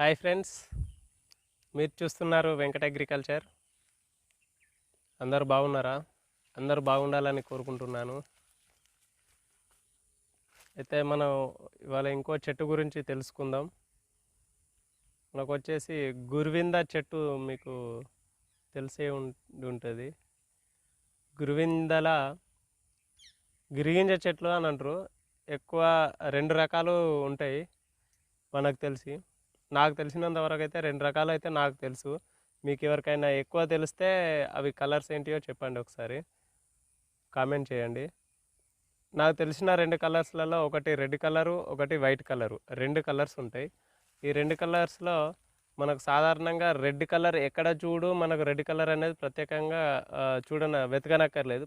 Hi friends మీరు చూస్తున్నారు Venkata agriculture. అందరు బాగున్నారా? అందరు బాగుండాలని కోరుకుంటున్నాను. అయితే మనం ఇవాళ ఇంకో చెట్టు గురించి తెలుసుకుందాం. మనకు వచ్చేసి గురువింద చెట్టు మీకు తెలిసే ఉం- ఉంటుంది. గురువిందల గిరిగింజ చెట్లు అని అంటారు. ఎక్కువ రెండు రకాలు ఉంటాయి మనకు తెలిసి. నాకు తెలిసినంత వరకు అయితే రెండు రకాలు అయితే నాకు తెలుసు. మీకు ఎవరికైనా ఎక్కువ తెలిస్తే అవి కలర్స్ ఏంటియో చెప్పండి ఒకసారి. కామెంట్ చేయండి. నాకు తెలిసిన రెండు కలర్స్లలో ఒకటి రెడ్ కలరు ఒకటి వైట్ కలరు. రెండు కలర్స్ ఉంటాయి. ఈ రెండు కలర్స్లో మనకు సాధారణంగా రెడ్ కలర్ ఎక్కడ చూడు మనకు రెడ్ కలర్ అనేది ప్రత్యేకంగా చూడన వెతకనక్కర్లేదు.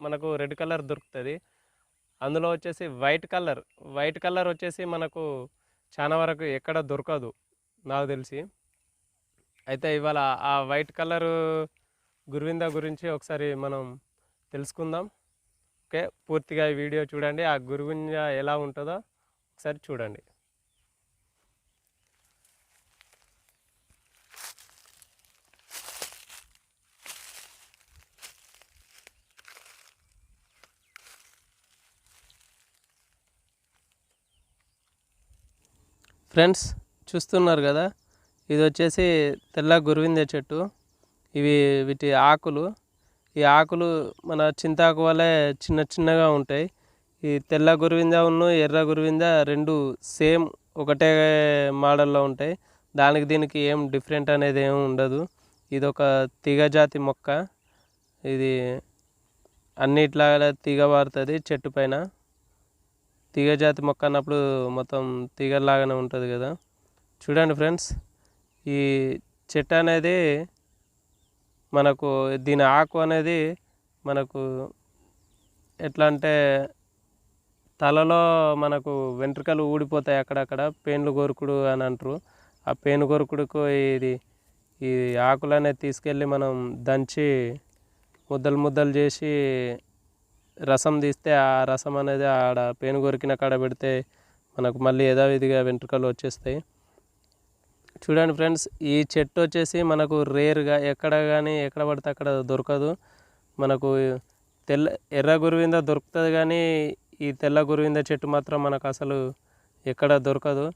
మనకు రెడ్ కలర్ దొరుకుతుంది. అందులో వచ్చేసి వైట్ కలర్. వైట్ కలర్ వచ్చేసి మనకు చాలా వరకు ఎక్కడ దొరకదు. నాకు తెలిసి. అయితే ఇవాళ ఆ వైట్ కలర్ గురువింద గురించి ఒకసారి మనం తెలుసుకుందాం. ఓకే పూర్తిగా ఈ వీడియో చూడండి. ఆ గురువింద ఎలా ఉంటుందో ఒకసారి చూడండి. ఫ్రెండ్స్ చూస్తున్నారు కదా. ఇది వచ్చేసి తెల్ల గురువింద చెట్టు. ఇవి వీటి ఆకులు. ఈ ఆకులు మన చింతాకు వలె చిన్న చిన్నగా ఉంటాయి. ఈ తెల్ల గురువింద ఉన్ను ఎర్ర గురువింద రెండు సేమ్ ఒకటే మోడల్లో ఉంటాయి. దానికి దీనికి ఏం డిఫరెంట్ అనేది ఏం ఉండదు. ఇది ఒక తీగ జాతి మొక్క. ఇది అన్నిట్లాగా తీగ పారుతుంది చెట్టు పైన. తీగ జాతి మొక్క అన్నప్పుడు మొత్తం తీగలాగానే ఉంటుంది కదా. చూడండి ఫ్రెండ్స్ ఈ చెట్టు అనేది మనకు దీని ఆకు అనేది మనకు ఎట్లా అంటే తలలో మనకు వెంట్రుకలు ఊడిపోతాయి అక్కడక్కడ పేన్లు గొరుకుడు అని అంటారు. ఆ పేను గొరుకుడుకు ఇది ఈ ఆకులనే తీసుకెళ్ళి మనం దంచి ముద్దలు ముద్దలు చేసి రసం తీస్తే ఆ రసం అనేది ఆడ పేను గొరికిన కాడ పెడితే మనకు మళ్ళీ యథావిధిగా వెంట్రుకలు వచ్చేస్తాయి. చూడండి ఫ్రెండ్స్ ఈ చెట్టు వచ్చేసి మనకు రేర్గా ఎక్కడ కానీ ఎక్కడ పడితే అక్కడ దొరకదు. మనకు తెల్ల ఎర్ర గురువింద దొరుకుతుంది కానీ ఈ తెల్ల గురువింద చెట్టు మాత్రం మనకు అసలు ఎక్కడ దొరకదు.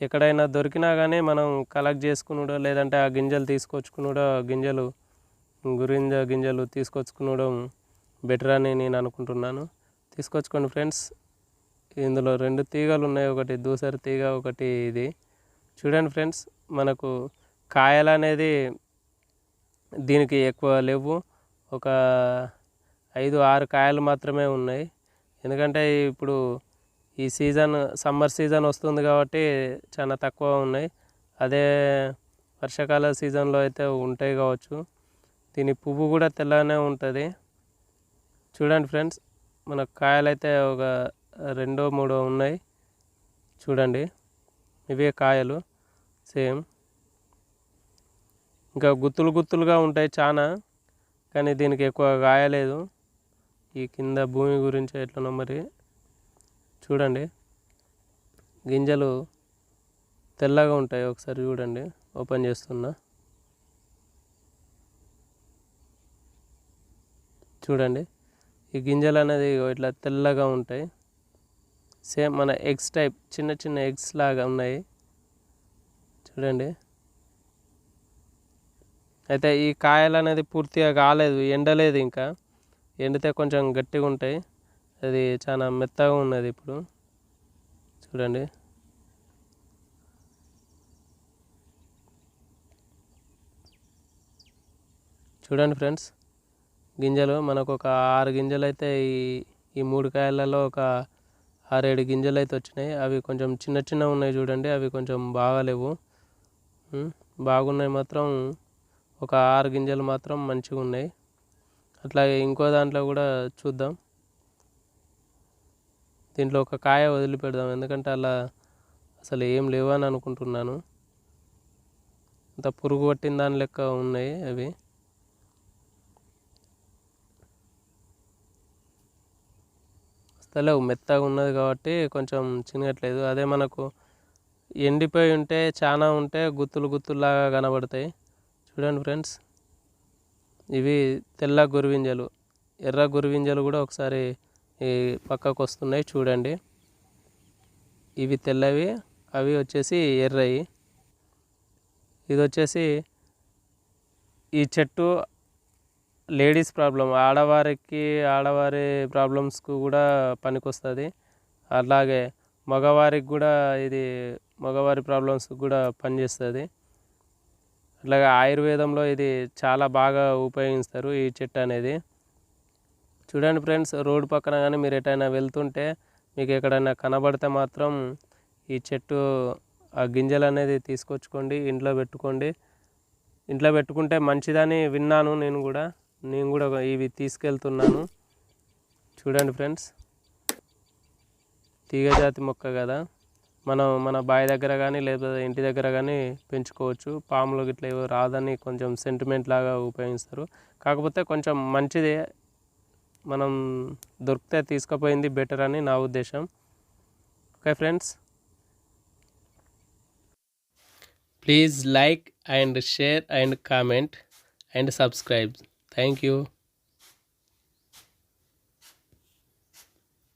ఎక్కడైనా దొరికినా కానీ మనం కలెక్ట్ చేసుకునుడో లేదంటే ఆ గింజలు తీసుకొచ్చుకునుడో గింజలు గురింజ గింజలు తీసుకొచ్చుకునడం బెటర్ అని నేను అనుకుంటున్నాను. తీసుకొచ్చుకోండి ఫ్రెండ్స్. ఇందులో రెండు తీగలు ఉన్నాయి ఒకటి దూసరి తీగ ఒకటి ఇది. చూడండి ఫ్రెండ్స్ మనకు కాయలు అనేది దీనికి ఎక్కువ లేవు. ఒక ఐదు ఆరు కాయలు మాత్రమే ఉన్నాయి. ఎందుకంటే ఇప్పుడు ఈ సీజన్ సమ్మర్ సీజన్ వస్తుంది కాబట్టి చాలా తక్కువ ఉన్నాయి. అదే వర్షాకాల సీజన్లో అయితే ఉంటాయి కావచ్చు. దీని పువ్వు కూడా తెల్లగానే ఉంటుంది. చూడండి ఫ్రెండ్స్ మన కాయలైతే ఒక రెండో మూడో ఉన్నాయి. చూడండి ఇవే కాయలు. సేమ్. ఇంకా గుత్తులు గుత్తులుగా ఉంటాయి చాలా కానీ దీనికి ఎక్కువ గాయలేదు. ఈ కింద భూమి గురించి ఎట్లనో మరి చూడండి. గింజలు తెల్లగా ఉంటాయి ఒకసారి చూడండి ఓపెన్ చేస్తున్నా. చూడండి ఈ గింజలు అనేది ఇట్లా తెల్లగా ఉంటాయి. సేమ్ మన ఎగ్స్ టైప్ చిన్న చిన్న ఎగ్స్ లాగా ఉన్నాయి. చూడండి అయితే ఈ కాయలు అనేది పూర్తిగా కాలేదు ఎండలేదు ఇంకా. ఎండితే కొంచెం గట్టిగా ఉంటాయి. అది చాలా మెత్తగా ఉన్నది ఇప్పుడు. చూడండి. చూడండి ఫ్రెండ్స్ గింజలు మనకు ఒక ఆరు గింజలు అయితే ఈ ఈ మూడు కాయలలో ఒక ఆరేడు గింజలు అయితే వచ్చినాయి. అవి కొంచెం చిన్న చిన్న ఉన్నాయి చూడండి అవి కొంచెం బాగాలేవు. బాగున్నాయి మాత్రం. ఒక ఆరు గింజలు మాత్రం మంచిగా ఉన్నాయి. అట్లాగే ఇంకో దాంట్లో కూడా చూద్దాం. దీంట్లో ఒక కాయ వదిలిపెడదాం ఎందుకంటే అలా అసలు ఏం లేవని అనుకుంటున్నాను. అంత పురుగు పట్టిన దాని లెక్క ఉన్నాయి అవి. వస్తలేవు మెత్తగా ఉన్నది కాబట్టి కొంచెం చినగట్లేదు. అదే మనకు ఎండిపోయి ఉంటే చాలా ఉంటే గుత్తులు గుత్తుల్లాగా కనబడతాయి. చూడండి ఫ్రెండ్స్ ఇవి తెల్ల గురువింజలు. ఎర్ర గురువింజలు కూడా ఒకసారి ఈ పక్కకు వస్తున్నాయి చూడండి. ఇవి తెల్లవి అవి వచ్చేసి ఎర్రవి ఇది వచ్చేసి ఈ చెట్టు లేడీస్ ప్రాబ్లం ఆడవారికి ఆడవారి ప్రాబ్లమ్స్కు కూడా పనికొస్తుంది. అలాగే మగవారికి కూడా ఇది మగవారి ప్రాబ్లమ్స్కి కూడా పనిచేస్తుంది. అట్లాగే ఆయుర్వేదంలో ఇది చాలా బాగా ఉపయోగిస్తారు ఈ చెట్టు అనేది. చూడండి ఫ్రెండ్స్ రోడ్డు పక్కన కానీ మీరు ఎటైనా వెళ్తుంటే మీకు ఎక్కడైనా కనబడితే మాత్రం ఈ చెట్టు ఆ గింజలు అనేది తీసుకొచ్చుకోండి ఇంట్లో పెట్టుకోండి. ఇంట్లో పెట్టుకుంటే మంచిదని విన్నాను నేను కూడా. నేను కూడా ఇవి తీసుకెళ్తున్నాను. చూడండి ఫ్రెండ్స్ తీగజాతి మొక్క కదా. మనం మన బావి దగ్గర కానీ లేదా ఇంటి దగ్గర కానీ పెంచుకోవచ్చు. పాములు గిట్ల ఏవో రాదని కొంచెం సెంటిమెంట్ లాగా ఉపయోగిస్తారు. కాకపోతే కొంచెం మంచిదే. మనం దొరికితే తీసుకుపోయింది బెటర్ అని నా ఉద్దేశం. Okay friends please like and share and comment and subscribe thank you